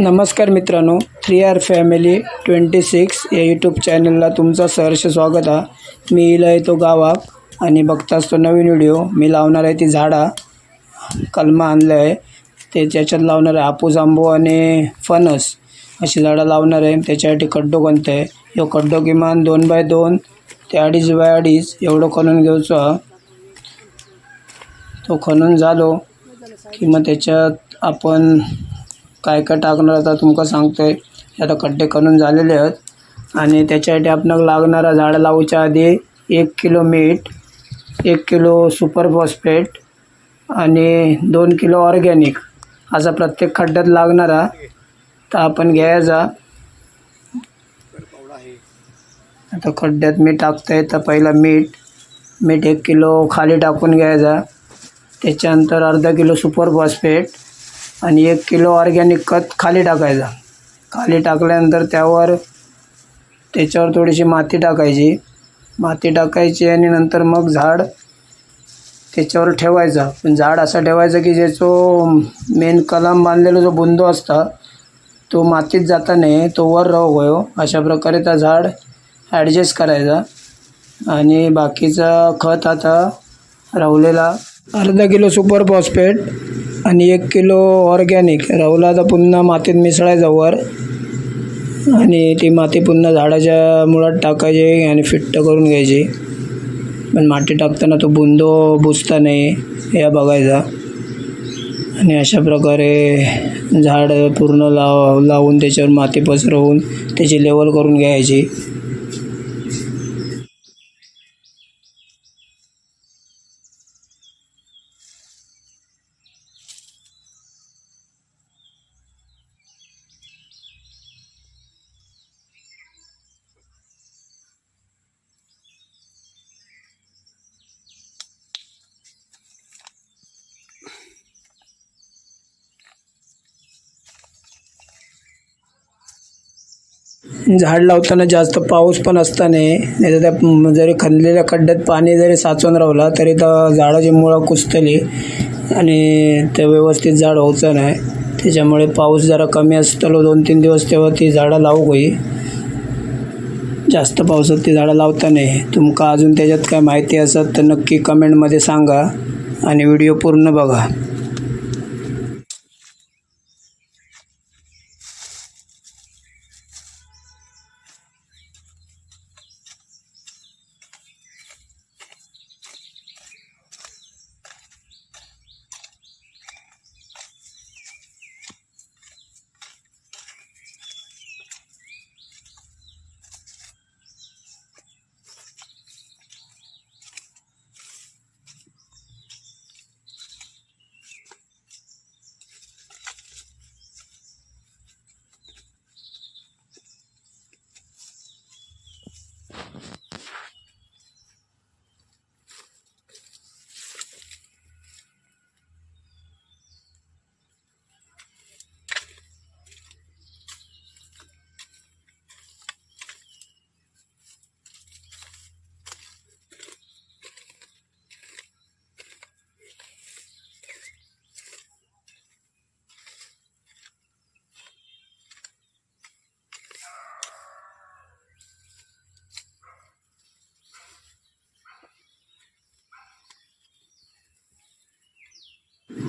नमस्कार मित्रांनो three R family twenty six या यूट्यूब चॅनलला तुमचं सहर्ष स्वागत आहे. मी इला येतो गावात आणि बघताच तो नवीन व्हिडिओ मी लावणार आहे ती झाडा. कलमा आणलं आहे ते त्याच्यात लावणार आहे हापूस आंबो आणि फणस. अशी झाडं लावणार आहे. त्याच्यासाठी खड्डो कोणतं आहे? ह्यो खड्डो किमान दोन बाय दोन. ते अडीच बाय अडीच. एवढं खणून घ्यायचो. हा तो खणून झालो की मग त्याच्यात आपण काय काय टाकणार आता तुमका सांगतोय. आता खड्डे करून झालेले आहेत. आणि त्याच्यासाठी आपणाक लागणारा झाडं लावूच्या आधी एक किलो मीठ एक किलो सुपर फॉस्फेट आणि दोन किलो ऑर्गॅनिक असा प्रत्येक खड्ड्यात लागणारा तर आपण घ्यायचा आता खड्ड्यात मी आहे तर पहिला मीठ मीठ एक किलो खाली टाकून घ्यायचा त्याच्यानंतर अर्धा किलो सुपर फॉस्फेट आणि एक किलो ऑर्गॅनिक खत खाली टाकायचा. खाली टाकल्यानंतर त्यावर त्याच्यावर थोडीशी माती टाकायची. माती टाकायची आणि नंतर मग झाड त्याच्यावर ठेवायचा. पण झाड असा ठेवायचा की ज्याचो मेन कलम बांधलेला जो बुंदो असता तो मातीत जाता नाही तो वर राहू गयो अशा प्रकारे त्या झाड ॲडजस्ट करायचा. आणि बाकीचा खत आता राहुलेला अर्धा किलो सुपर फॉस्फेट आणि एक किलो ऑर्गॅनिक. राहुला आता पुन्हा मातीत मिसळायचा वर. आणि ती माती पुन्हा झाडाच्या मुळात टाकायची आणि फिट्ट करून घ्यायची. पण माती टाकताना तो बुंदो बुजता नाही या बघायचा. आणि अशा प्रकारे झाड पूर्ण लाव लावून त्याच्यावर माती पसरवून त्याची लेवल करून घ्यायची. झाड लावताना जास्त पाऊस पण असता नाही नाही तर त्या जरी खणलेल्या खड्ड्यात पाणी जरी साचून राहिला तरी त्या झाडाची मुळं कुसतली आणि ते व्यवस्थित झाड होतं नाही. त्याच्यामुळे पाऊस जरा कमी असतलो दोन तीन दिवस तेव्हा ती झाडं लावू होई. जास्त पावसात ती झाडं लावता नाही तुमका अजून त्याच्यात काय माहिती असत तर नक्की कमेंटमध्ये सांगा आणि व्हिडिओ पूर्ण बघा.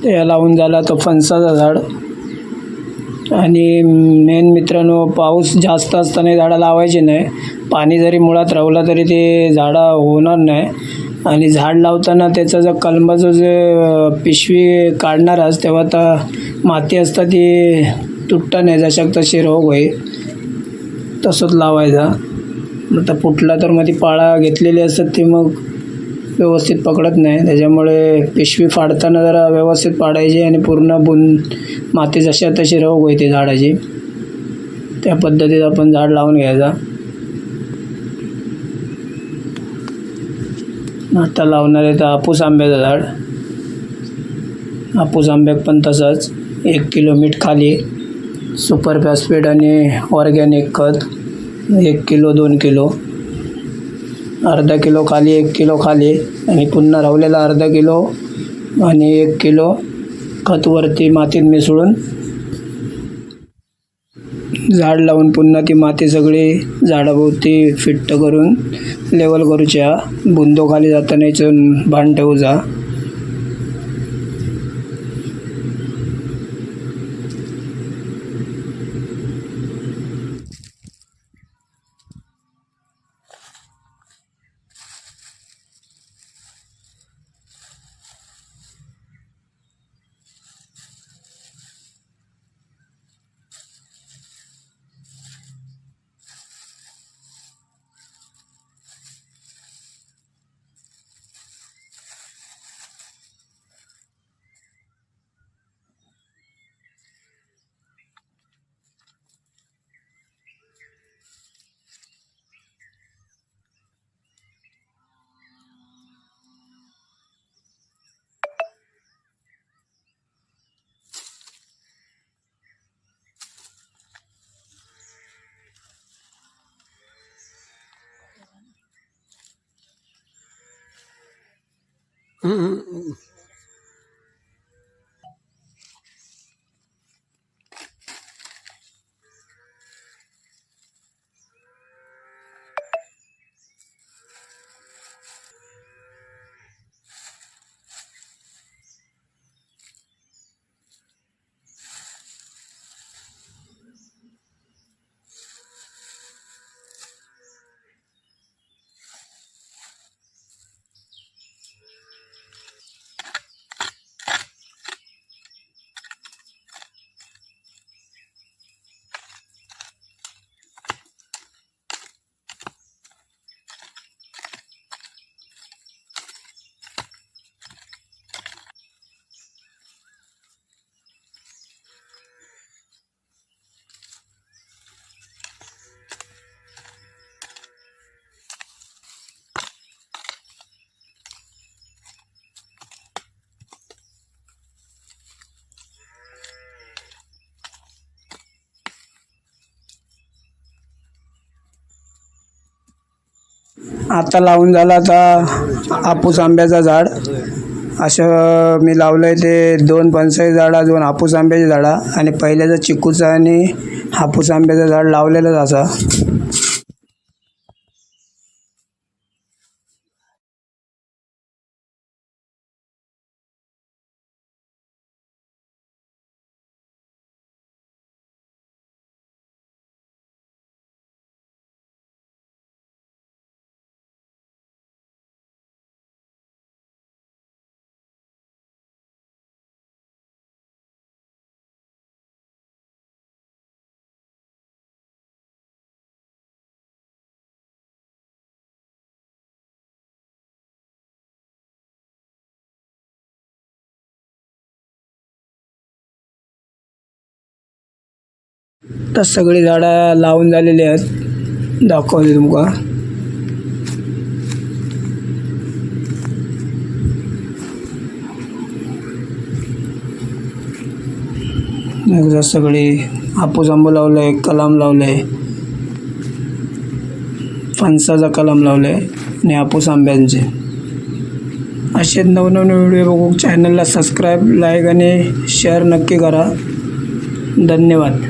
ते लावून झाला तो फणसाचा झाड. आणि मेन मित्रांनो पाऊस जास्त असताना झाडं लावायची नाही. पाणी जरी मुळात रावला तरी ते झाडं होणार नाही. आणि झाड लावताना त्याचा जो कलमाचं जे पिशवी काढणार आज तेव्हा तर माती असता ती तुटता नाही जशाक तशी रोग होईल. तसंच लावायचा. मग आता फुटला तर मग ती पाळा घेतलेली असतात ती मग व्यवस्थित पकडत नाही. त्याच्यामुळे पिशवी फाडताना जरा व्यवस्थित पाडायची आणि पूर्ण बुन माती जशा तशी रोग होते झाडाची. त्या पद्धतीत आपण झाड लावून घ्यायचा. आता लावणार आहे तर हापूस आंब्याचं झाड. हापूस आंब्याक पण तसंच एक किलो मीठ खाली सुपर फॅस्फेट आणि ऑर्गॅनिक खत एक किलो दोन किलो. अर्धा किलो खाली एक किलो खाली. आणि पुन्हा रावलेला अर्धा किलो आणि एक किलो खत वरती मातीत मिसळून झाड लावून पुन्हा ती माती सगळी झाडाभोवती फिट्ट करून लेवल करूच्या. बुंदो खाली जाताना इथून भान Uhum. आता लावून झाला आता हापूस आंब्याचं झाड. असं मी लावलं आहे ते दोन फणसाची झाडं दोन हापूस आंब्याची झाडं. आणि पहिल्याचं चिकूचं आणि हापूस आंब्याचं झाड लावलेलंच असा. तर सगळी झाडं लावून झालेली आहेत. दाखवली तुमका एकदा सगळी हापूस आंबा लावलं आहे कलाम लावलं. आहे फणसाचा कलम लावलं आहे आणि हापूस आंब्यांचे. असेच नवनवीन व्हिडिओ बघू चॅनलला सबस्क्राईब लाईक आणि शेअर नक्की करा. धन्यवाद.